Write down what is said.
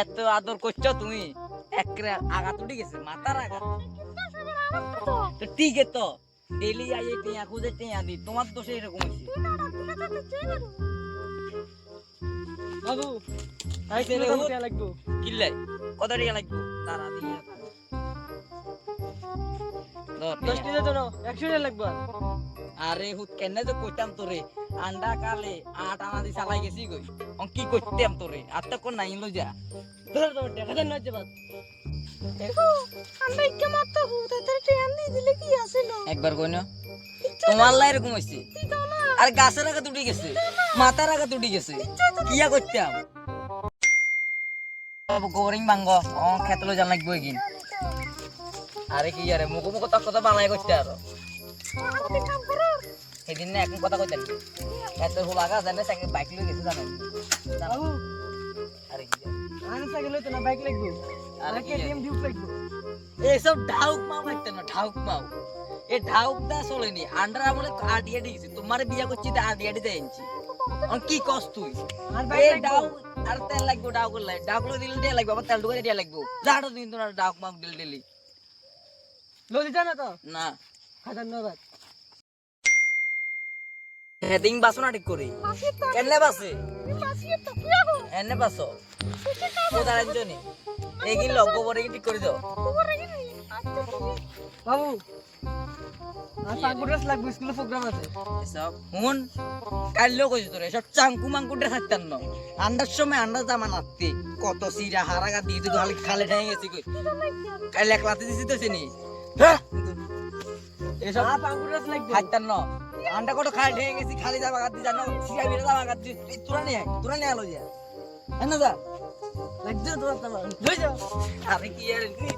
এত আদর করছ তুমি। একরে আঘাত উঠে গেছে, মাথার আঘাত। তো তো। ডেলি আইয়ে টিয়া খুঁজে টিয়া দি তোমার দোষে এরকম হয়েছে। বাবু এই ছেলে কত লাগবো কিল্লাই কত টাকা লাগবে? তারা দিয়ে দশ টিয়া। জন্য একশো টাকা লাগবে। আরে হুত কেন যে কইতাম তোরে? আন্ডা কালে আট আনা দি চালাই গেছি কই অন কি কইতাম তোরে? আর তো কোন নাই যা ধর ধর টাকা দেন না যে বাদ। আমরা ইকে মাত্র হুদাতে ট্রেন দিয়ে দিলে কি আসিল একবার তোমার লাই এরকম হইছে। আর গাছের আগা তুটি গেছে। মাথার আগা তুটি গেছে। কিয়া করতাম গোরিং বাঙ্গ। ও খেতলো জান লাগবে কিন আরে কি আরে মুখো মুখো তার কথা বানাই করতে আর। সেদিন না এখন কথা কইতাম এত হল আগা জানে সাইকেল বাইক লই গেছে জানেন? আরে কি জানে? আরে সাইকেল হইতো না বাইক লাগবো। আরে আরে কি কেটিএম ডিউক লাগবো। এইসব ঢাউক মাও লাগতে না ঢাউক মাও। এ ঢাউক দা চলেনি আন্ডার আমলে আডিয়া দিয়েছি তোমার বিয়া করছি তা আডিয়া দিতে কি কস তুই? আর ডাউ আর তেল লাগবে ডাউ করলে ডাউ করে দিলে দিয়ে লাগবে আবার তেল ঢুকে দিয়ে লাগবে। যাড়ো দিন তোর ডাউক মাও দিল। দিলি লদি জানা তো? না। হাজার নবাদ হেডিং বাসনা ঠিক করি। তো কেনলে বাসে? তো এনে বাসো। কোদার একজনই এগিন লগ্য পরে ঠিক করে দাও নি বাবু লাগবে স্কুলে প্রোগ্রাম আছে। এসব হুন কাইলেও কইছি তোরে। এসব চাঙ্কু মাঙ্কু ড্রেস থাকতেন না। আন্ডার সময় আন্ডার জামা নাতি কত সিরা হারাগা দিয়ে তুই খালি খালে ঠেঙে গেছি কই? কাইলে এক লাতে দিছি তো চিনি। এসব আর ন। আন্ডা কত খালি ঠেঙে গেছি খালি যাবা গাদি জানো সিয়া বিরা যাবা গাদি তোরা নিয়ে তোরা নিয়ে আলো যা হ্যাঁ না যা। লাগছে তোরা তালা লই যা। আরে কি আর কি